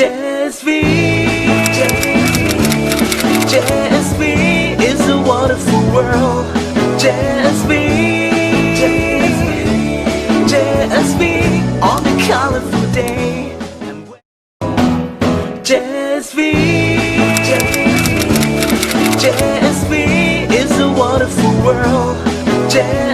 JSV, JSV is a wonderful world. JSV, JSV on a colorful day. And when- JSV, JSV is a wonderful world. JSV,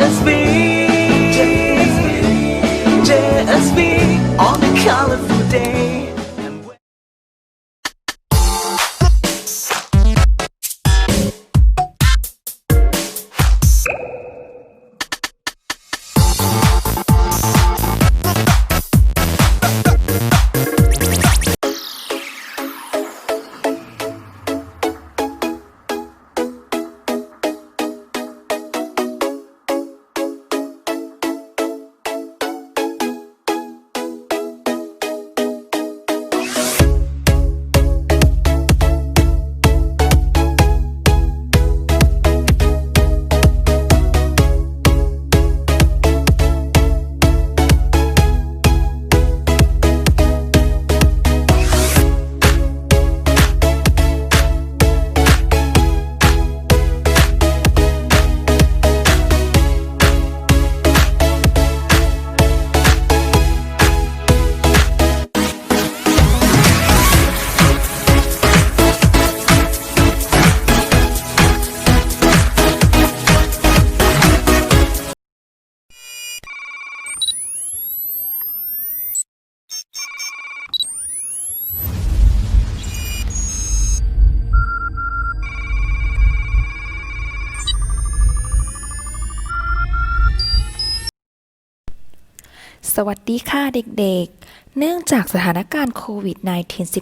สวัสดีค่ะเด็กๆ เนื่องจากสถานการณ์โควิด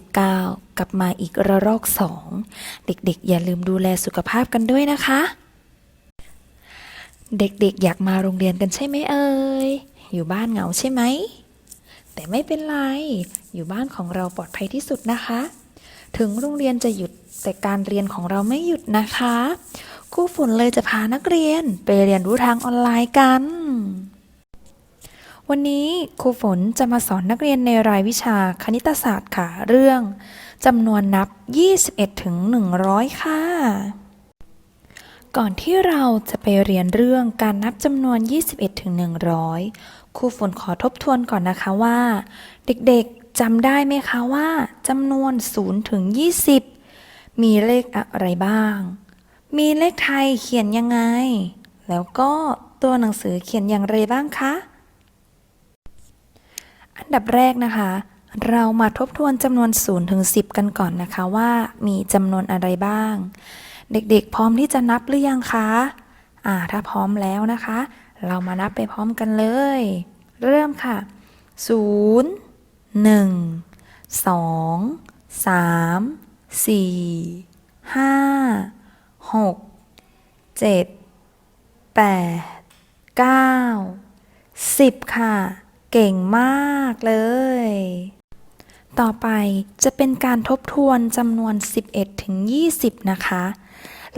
-19 กลับมาอีกระลอกสองเด็กๆ อย่าลืมดูแลสุขภาพกันด้วยนะคะ เด็กๆ อยากมาโรงเรียนกันใช่ไหมเอ่ย อยู่บ้านเหงาใช่ไหม แต่ไม่เป็นไร อยู่บ้านของเราปลอดภัยที่สุดนะคะ ถึงโรงเรียนจะหยุดแต่การเรียนของเราไม่หยุดนะคะครูฝนเลยจะพานักเรียนไปเรียนรู้ทางออนไลน์กัน วันนี้ครูฝนจะมาสอนนักเรียนในรายวิชาคณิตศาสตร์ค่ะ เรื่องจำนวนนับ 21 ถึง 100 ค่ะ ก่อนที่เราจะไปเรียนเรื่องการนับจำนวน 21 ถึง 100 ครูฝนขอทบทวนก่อนนะคะว่า เด็กๆจำได้ไหมคะว่าจำนวน 0 ถึง 20 มีเลขอะไรบ้าง มีเลขไทยเขียนยังไง แล้วก็ตัวหนังสือเขียนอย่างไรบ้างคะ อันดับแรกนะคะ เรามาทบทวนจำนวน0ถึง10 กันก่อนนะคะว่ามีจำนวนอะไรบ้าง เด็กๆ พร้อมที่จะนับหรือยังคะอ่าถ้าพร้อมแล้วนะคะ เรามานับไปพร้อมกันเลย เริ่มค่ะ 0 1 2 3 4 5 6 7 8 9 10 ค่ะ เก่งมากเลย ต่อไปจะเป็นการทบทวนจำนวน 11 ถึง 20 นะคะ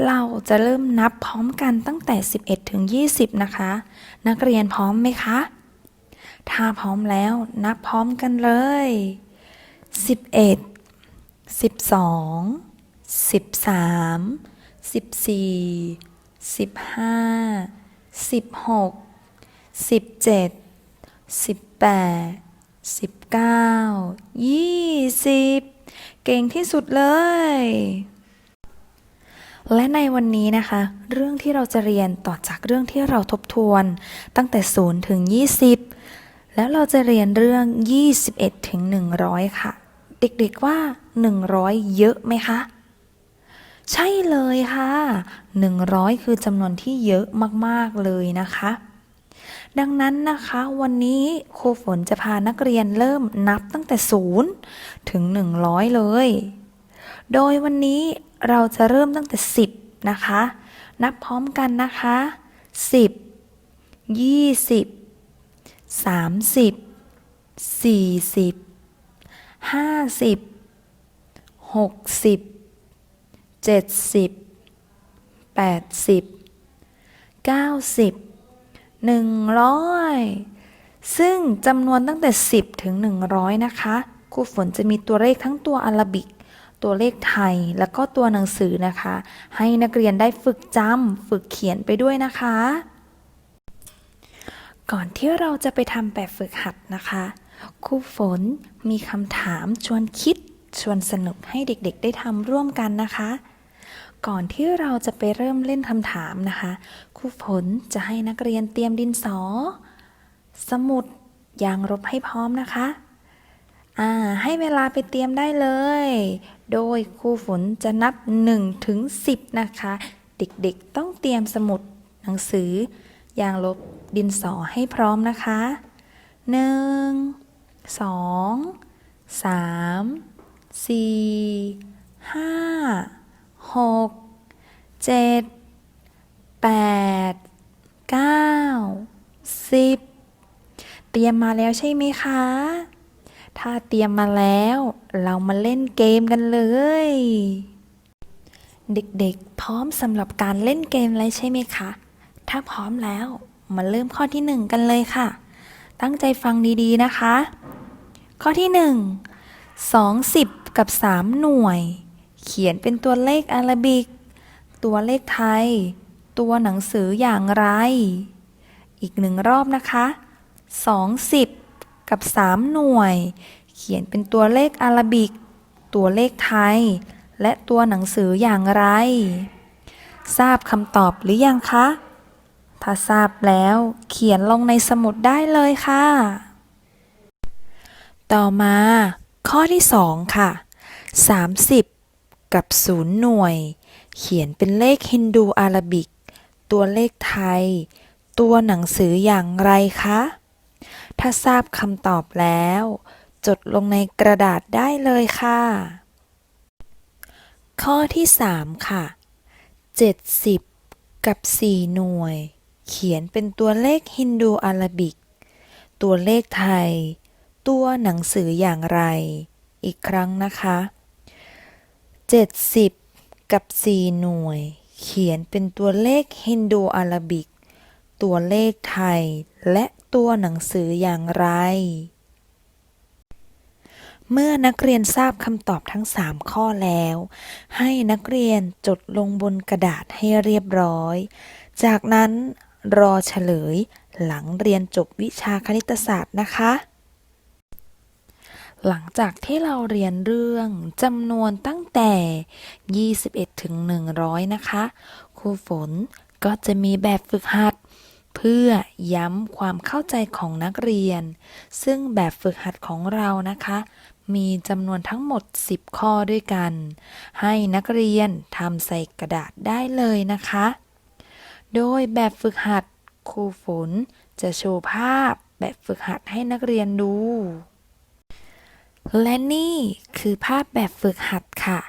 เราจะเริ่มนับพร้อมกันตั้งแต่ 11 ถึง 20 นะคะ นักเรียนพร้อมไหมคะ ถ้าพร้อมแล้วนับพร้อมกันเลย 11 12 13 14 15 16 17สิบ แปดสิบเก้ายี่สิบเก่งที่สุดเลย และในวันนี้นะคะ เรื่องที่เราจะเรียนต่อจากเรื่องที่เราทบทวน ตั้งแต่0ถึง20 แล้วเราจะเรียนเรื่อง 21ถึง100 ค่ะ เด็กๆว่า 100 เยอะไหมคะ ใช่เลยค่ะ 100 คือจำนวนที่เยอะมากๆเลยนะคะ ดังนั้นนะคะวันนี้ครูฝนจะพานักเรียนเริ่มนับตั้งแต่ 0 ถึง 100 เลย โดยวันนี้เราจะเริ่มตั้งแต่ 10 นะคะ นับพร้อมกันนะคะ 10 20 30 40 50 60 70 80 90 100 ซึ่งจำนวนตั้งแต่ 10 ถึง 100 นะคะครูฝนจะมีตัวเลขทั้งตัวอาราบิก ตัวเลขไทยแล้วก็ตัวหนังสือนะคะ ให้นักเรียนได้ฝึกจำฝึกเขียนไปด้วยนะคะ ก่อนที่เราจะไปทำแบบฝึกหัดนะคะครูฝนมีคำถามชวนคิดชวนสนุกให้เด็กๆ ได้ทำร่วมกันนะคะ ก่อนที่เราจะไปเริ่มเล่นคำถามนะคะ ครูฝนจะให้นักเรียนเตรียมดินสอ สมุดยางลบให้พร้อมนะคะ อ่า ให้เวลาไปเตรียมได้เลย โดยครูฝนจะนับ1ถึง10 นะคะ เด็กๆต้องเตรียมสมุดหนังสือ ยางลบดินสอให้พร้อมนะคะ 1 2 3 4 5 6 7 8 9 10เก้าสิบเตรียมมาแล้วใช่ไหมคะ ถ้าเตรียมมาแล้ว เรามาเล่นเกมกันเลย เด็กๆ พร้อมสำหรับการเล่นเกมเลยใช่ไหมคะ ถ้าพร้อมแล้ว มาเริ่มข้อที่หนึ่งกันเลยค่ะ ตั้งใจฟังดีๆนะคะ ข้อที่หนึ่งสองสิบกับสามหน่วย เขียนเป็นตัวเลขอาราบิก ตัวเลขไทย ตัวหนังสืออย่างไร อีกหนึ่งรอบนะคะ20 กับ 3 หน่วย เขียนเป็นตัวเลขอาราบิก ตัวเลขไทย และตัวหนังสืออย่างไร ทราบคำตอบหรือยังคะ ถ้าทราบแล้วเขียนลงในสมุดได้เลยค่ะ ต่อมา ข้อที่ 2 ค่ะ 30 กับ0หน่วย เขียนเป็นเลขฮินดูอาราบิก ตัวเลขไทย ตัวหนังสืออย่างไรคะ ถ้าทราบคำตอบแล้ว จดลงในกระดาษได้เลยค่ะ ข้อที่ 3 ค่ะ 70 กับ 4 หน่วย เขียนเป็นตัวเลขฮินดูอาราบิก ตัวเลขไทย ตัวหนังสืออย่างไร อีกครั้งนะคะ 70 กับ 4 หน่วย เขียนเป็นตัวเลขฮินดูอาราบิก ตัวเลขไทย และตัวหนังสืออย่างไร เมื่อนักเรียนทราบคำตอบทั้ง 3 ข้อแล้ว ให้นักเรียนจดลงบนกระดาษให้เรียบร้อย จากนั้นรอเฉลยหลังเรียนจบวิชาคณิตศาสตร์นะคะ หลังจากที่เราเรียนเรื่องจำนวนตั้งแต่ 21 ถึง 100 นะคะ ครูฝนก็จะมีแบบฝึกหัด เพื่อย้ำความเข้าใจของนักเรียน ซึ่งแบบฝึกหัดของเรานะคะ มีจำนวนทั้งหมด 10 ข้อด้วยกัน ให้นักเรียนทำใส่กระดาษได้เลยนะคะ โดยแบบฝึกหัดครูฝนจะโชว์ภาพแบบฝึกหัดให้นักเรียนดู และนี่คือภาพแบบฝึกหัดค่ะ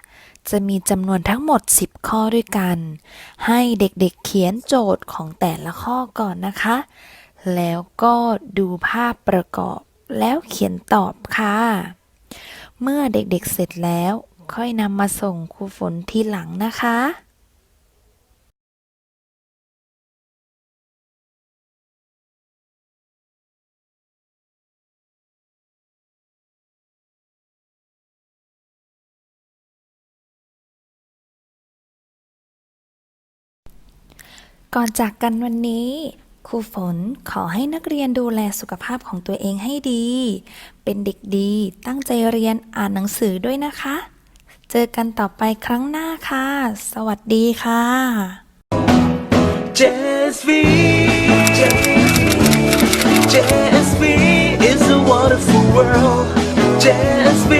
จะมีจำนวนทั้งหมด 10 ข้อด้วยกัน ให้เด็กๆเขียนโจทย์ของแต่ละข้อก่อนนะคะ แล้วก็ดูภาพประกอบแล้วเขียนตอบค่ะ เมื่อเด็กๆเสร็จแล้วค่อยนำมาส่งครูฝนทีหลังนะคะ ก่อนจากกันวันนี้ครูฝนขอให้นักเรียนดูแลสุขภาพของตัวเองให้ดี เป็นเด็กดีตั้งใจเรียนอ่านหนังสือด้วยนะคะ เจอกันต่อไปครั้งหน้าค่ะ สวัสดีค่ะ JSV, JSV is a wonderful world. JSV,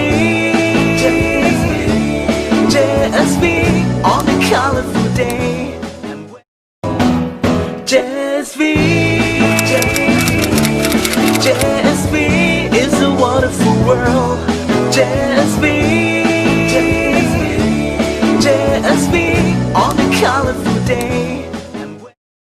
JSV on a